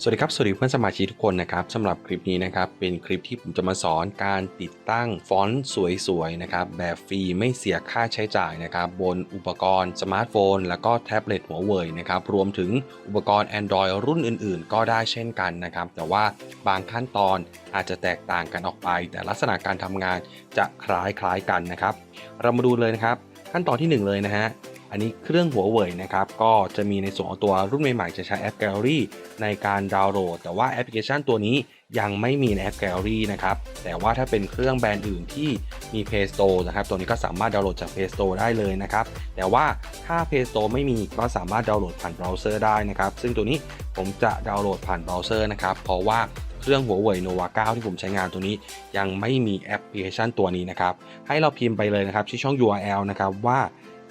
สวัสดีครับ สวัสดีเพื่อนสมาชิกทุกคนนะครับสำหรับคลิปนี้นะครับ เป็นคลิปที่ผมจะมาสอนการติดตั้งฟอนต์สวยๆนะครับ แบบฟรีไม่เสียค่าใช้จ่ายนะครับ บนอุปกรณ์สมาร์ทโฟน แล้วก็แท็บเล็ตหัวเว่ยนะครับ รวมถึงอุปกรณ์ Android รุ่นอื่นๆ ก็ได้เช่นกันนะครับ แต่ว่าบางขั้นตอนอาจจะแตกต่างกันออกไป แต่ลักษณะการทำงานจะคล้ายๆกันนะครับ เรามาดูเลยนะครับ ขั้นตอนที่หนึ่งเลยนะฮะ อันนี้เครื่องหัวเว่ยนะครับ ก็จะมีในส่วนของตัวรุ่นใหม่ๆ จะใช้แอป Gallery ในการดาวน์โหลด แต่ว่าแอปพลิเคชันตัวนี้ยังไม่มีในแอป Gallery นะครับ แต่ว่าถ้าเป็นเครื่องแบรนด์อื่นที่มี Play Store นะครับ ตัวนี้ก็สามารถดาวน์โหลดจาก Play Store ได้เลยนะครับ แต่ว่าถ้า Play Store ไม่มีก็สามารถดาวน์โหลดผ่านเบราว์เซอร์ได้นะครับ ซึ่งตัวนี้ผมจะดาวน์โหลดผ่านเบราว์เซอร์นะครับ เพราะว่าเครื่องหัวเว่ย Nova 9ที่ผมใช้งานตัวนี้ ยังไม่มีแอปพลิเคชันตัวนี้นะครับ ให้เราพิมพ์ไปเลยนะครับที่ช่อง URL นะครับว่า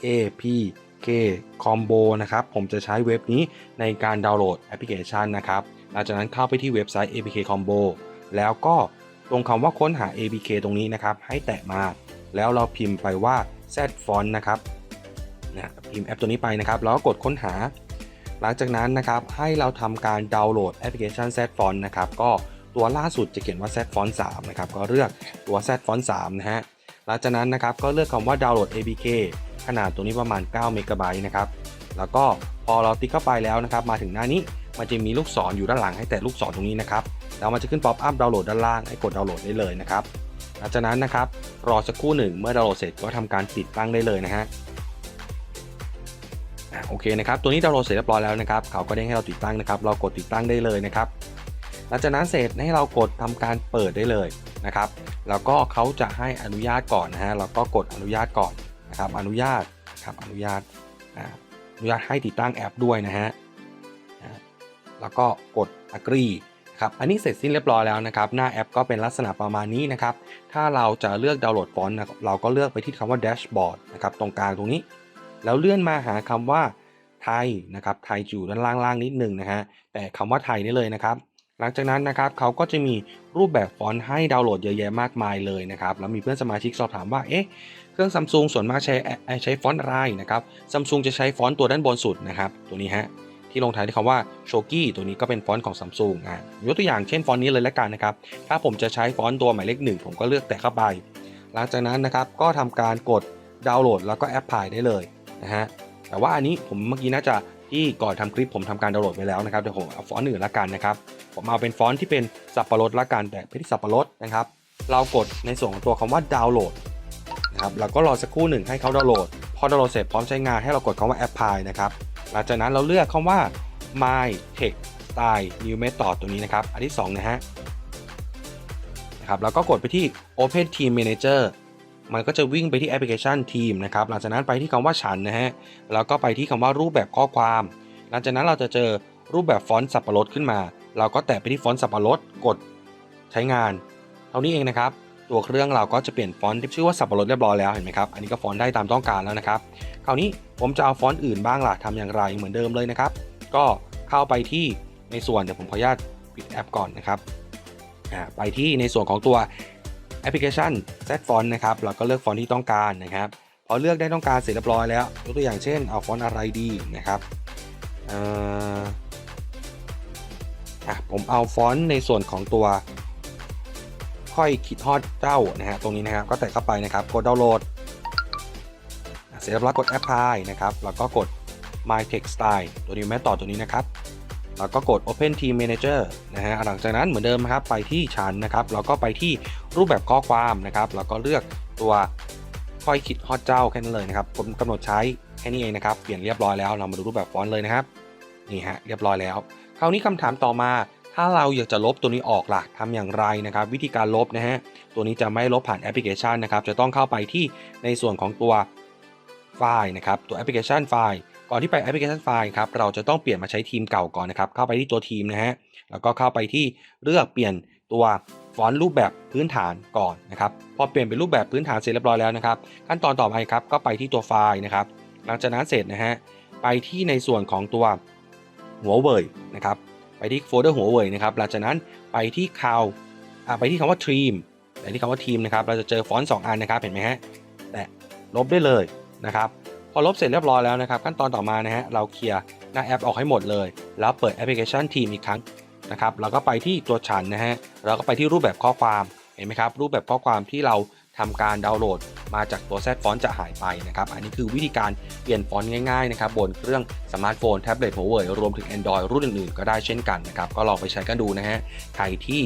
APK Combo นะครับผมจะใช้เว็บนี้ในการดาวน์โหลดแอปพลิเคชันนะครับหลังจากนั้นเข้าไปที่เว็บไซต์ APK Combo แล้วก็ตรงคำว่าค้นหา APK ตรงนี้นะครับให้แตะมา แล้วเราพิมพ์ไปว่า Z Font นะครับนะพิมพ์แอปตัวนี้ไปนะครับแล้วก็กดค้นหา หลังจากนั้นนะครับให้เราทำการดาวน์โหลดแอปพลิเคชัน Z Font นะครับก็ตัวล่าสุดจะเขียนว่า Z Font 3นะครับก็เลือกตัว Z Font 3นะฮะหลังจากนั้นนะครับก็เลือกคำว่าดาวน์โหลด APK ขนาดตัวนี้ประมาณ 9 เมกะไบต์นะครับ แล้วก็พอเราติ๊กเข้าไปแล้วนะครับ มาถึงหน้านี้มันจะมีลูกศรออยู่ด้านหลังให้แตะลูกศรตรงนี้นะครับ แล้วมันจะขึ้นป๊อปอัพดาวน์โหลดด้านล่างให้กดดาวน์โหลดได้เลยนะครับ หลังจากนั้นนะครับรอสักครู่หนึ่งเมื่อดาวน์โหลดเสร็จก็ทำการติดตั้งได้เลยนะฮะโอเคนะครับ ตัวนี้ดาวน์โหลดเสร็จเรียบร้อยแล้วนะครับ เขาก็ได้ให้เราติดตั้งนะครับ เรากดติดตั้งได้เลยนะครับ หลังจากนั้นเสร็จให้เรากดทำการเปิดได้เลยนะครับ แล้วก็เขาจะให้อนุญาตก่อนนะฮะ เราก็กดอนุญาตก่อน นะครับอนุญาตครับอนุญาตอนุญาตให้ติดตั้งแอปด้วยนะฮะแล้วก็กด agree ครับอันนี้เสร็จสิ้นเรียบร้อยแล้วนะครับ หน้าแอปก็เป็นลักษณะประมาณนี้นะครับ ถ้าเราจะเลือกดาวน์โหลดฟอนต์นะเราก็เลือกไปที่คำว่า dashboard นะครับตรงกลางตรงนี้ แล้วเลื่อนมาหาคำว่าไทยนะครับไทยจะอยู่ด้านล่างๆนิดหนึงนะฮะแต่คำว่าไทยนี่เลยนะครับ ลังจากนั้นนะครับเขาก็จะมีรูปแบบฟอนต์ให้ดาวน์โหลดเยอะแยะมากมายเลยนะครับแล้วมีเพื่อนสมาชิกสอบถามว่าเอ๊ะเครื่องซัมซุงส่วนมากใช้ใช้ฟอนต์อะไรนะครับซัมซุงจะใช้ฟอนต์ตัวด้านบนสุดนะครับตัวนี้ฮะที่ลงท้ายด้วยคำว่าโชกี้ตัวนี้ก็เป็นฟอนต์ของซัมซุงอะยกตัวอย่างเช่นฟอนต์นี้เลยแล้วกันนะครับถ้าผมจะใช้ฟอนต์ตัวหมายเลขหนึ่งผมก็เลือกแต่เข้าไปหลังจากนั้นนะครับก็ทำการกดดาวน์โหลดแล้วก็แอปพลายได้เลยนะฮะแต่ว่าอันนี้ผมเมื่อกี้น่าจะที่ก่อนทำคลิปผมทำการดาวน์โหลดไปแล้วนะครับเดี๋ยวผมเอาฟอนต์อื่นละกันนะครับ ผมเอาเป็นฟอนต์ที่เป็นสับปะรดละกันแต่เป็นที่สับปะรดนะครับ เรากดในส่วนของตัวคำว่าดาวน์โหลดนะครับแล้วก็รอสักครู่หนึ่งให้เขาดาวน์โหลด พอดาวน์โหลดเสร็จพร้อมใช้งานให้เรากดคำว่า apply นะครับ หลังจากนั้นเราเลือกคำว่า my text style new method ตัวนี้นะครับ อันที่ 2 นะฮะนะครับแล้วก็กดไปที่ open team manager มันก็จะวิ่งไปที่แอปพลิเคชันทีมนะครับ หลังจากนั้นไปที่คำว่าฉันนะฮะ แล้วก็ไปที่คำว่ารูปแบบข้อความ หลังจากนั้นเราจะเจอรูปแบบฟอนต์สับปะรดขึ้นมา เราก็แตะไปที่ฟอนต์สับปะรดกดใช้งาน เท่านี้เองนะครับ ตัวเครื่องเราก็จะเปลี่ยนฟอนต์ที่ชื่อว่าสับปะรดเรียบร้อยแล้วเห็นไหมครับ อันนี้ก็ฟอนต์ได้ตามต้องการแล้วนะครับ คราวนี้ผมจะเอาฟอนต์อื่นบ้างล่ะทำอย่างไรเหมือนเดิมเลยนะครับ ก็เข้าไปที่ในส่วนเดี๋ยวผมขออนุญาตปิดแอปก่อนนะครับไปที่ในส่วนของตัวแอปพลิเคชัน Z Font นะครับเราก็เลือกฟอนต์ที่ต้องการนะครับ พอเลือกได้ต้องการเสร็จเรียบร้อยแล้วยกตัวอย่างเช่นเอาฟอนต์อะไรดีนะครับเอ่อ ผมเอาฟอนต์ในส่วนของตัวค่อยคิดฮอดเจ้านะฮะตรงนี้นะครับก็แตะเข้าไปนะครับกดดาวน์โหลดเสร็จแล้วกด Apply นะครับแล้วก็กด My Text Style ตัวนี้แม่ต่อตัวนี้นะครับแล้วก็กด Open Team Manager นะฮะหลังจากนั้นเหมือนเดิมครับไปที่ชั้นนะครับแล้วก็ไปที่รูปแบบข้อความนะครับแล้วก็เลือกตัวค่อยคิดฮอตเจ้าแค่นั้นเลยนะครับผมกำหนดใช้แค่นี้เองนะครับ เปลี่ยนเรียบร้อยแล้วเรามาดูรูปแบบฟอนต์เลยนะครับนี่ฮะเรียบร้อยแล้ว คราวนี้คำถามต่อมา ถ้าเราอยากจะลบตัวนี้ออกล่ะทำอย่างไรนะครับ วิธีการลบนะฮะตัวนี้จะไม่ลบผ่านแอปพลิเคชันนะครับ จะต้องเข้าไปที่ในส่วนของตัวไฟล์นะครับ ตัวแอปพลิเคชันไฟล์ก่อนที่ไปแอปพลิเคชันไฟล์ครับเราจะต้องเปลี่ยนมาใช้ทีมเก่าก่อนนะครับ เข้าไปที่ตัวทีมนะฮะแล้วก็เข้าไปที่เลือกเปลี่ยนตัวฟอนต์รูปแบบพื้นฐานก่อนนะครับพอเปลี่ยนเป็นรูปแบบพื้นฐานเสร็จเรียบร้อยแล้วนะครับ ขั้นตอนต่อไปครับก็ไปที่ตัวไฟล์นะครับ หลังจากนั้นเสร็จนะฮะไปที่ในส่วนของตัวหัวเว่ยนะครับ ไปที่โฟลเดอร์หัวเว่ยนะครับหลังจากนั้นไปที่คาวอ่าไปที่คำว่าทีมไปที่คำว่าทีมนะครับเราจะเจอฟอนต์2อันนะครับเห็นไหมฮะแตะลบได้เลยนะครับพอลบเสร็จเรียบร้อยแล้วนะครับ ขั้นตอนต่อมานะฮะเราเคลียร์หน้าแอปออกให้หมดเลย แล้วเปิดแอปพลิเคชันทีมอีกครั้งนะครับแล้วก็ไปที่ตัวฉันนะฮะแล้วก็ไปที่รูปแบบข้อความเห็นไหมครับรูปแบบข้อความที่เรา ทำการดาวน์โหลดมาจากตัวแซดฟอนต์จะหายไปนะครับ อันนี้คือวิธีการเปลี่ยนฟอนต์ง่ายๆนะครับบนเครื่องสมาร์ทโฟนแท็บเล็ตหัวเว่ยรวมถึง Android รุ่นอื่นๆ ก็ได้เช่นกันนะครับ ก็ลองไปใช้กันดูนะฮะ ใครที่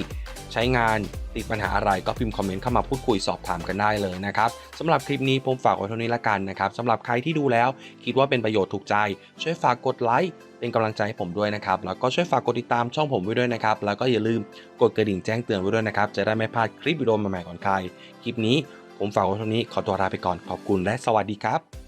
ใช้งาน ติดปัญหาอะไรก็พิมพ์คอมเมนต์เข้ามาพูดคุยสอบถามกันได้เลยนะครับสำหรับคลิปนี้ผมฝากไว้เท่านี้ละกันนะครับสำหรับใครที่ดูแล้ว คิดว่าเป็นประโยชน์ถูกใจ ช่วยฝากกดไลค์เป็นกำลังใจให้ผมด้วยนะครับแล้วก็ช่วยฝากกดติดตามช่องผมไว้ด้วยนะครับแล้วก็อย่าลืมกดกระดิ่งแจ้งเตือนไว้ด้วยนะครับจะได้ไม่พลาดคลิปวิดีโอใหม่ๆก่อนใครคลิปนี้ผมฝากไว้เท่านี้ขอตัวลาไปก่อนขอบคุณและสวัสดีครับ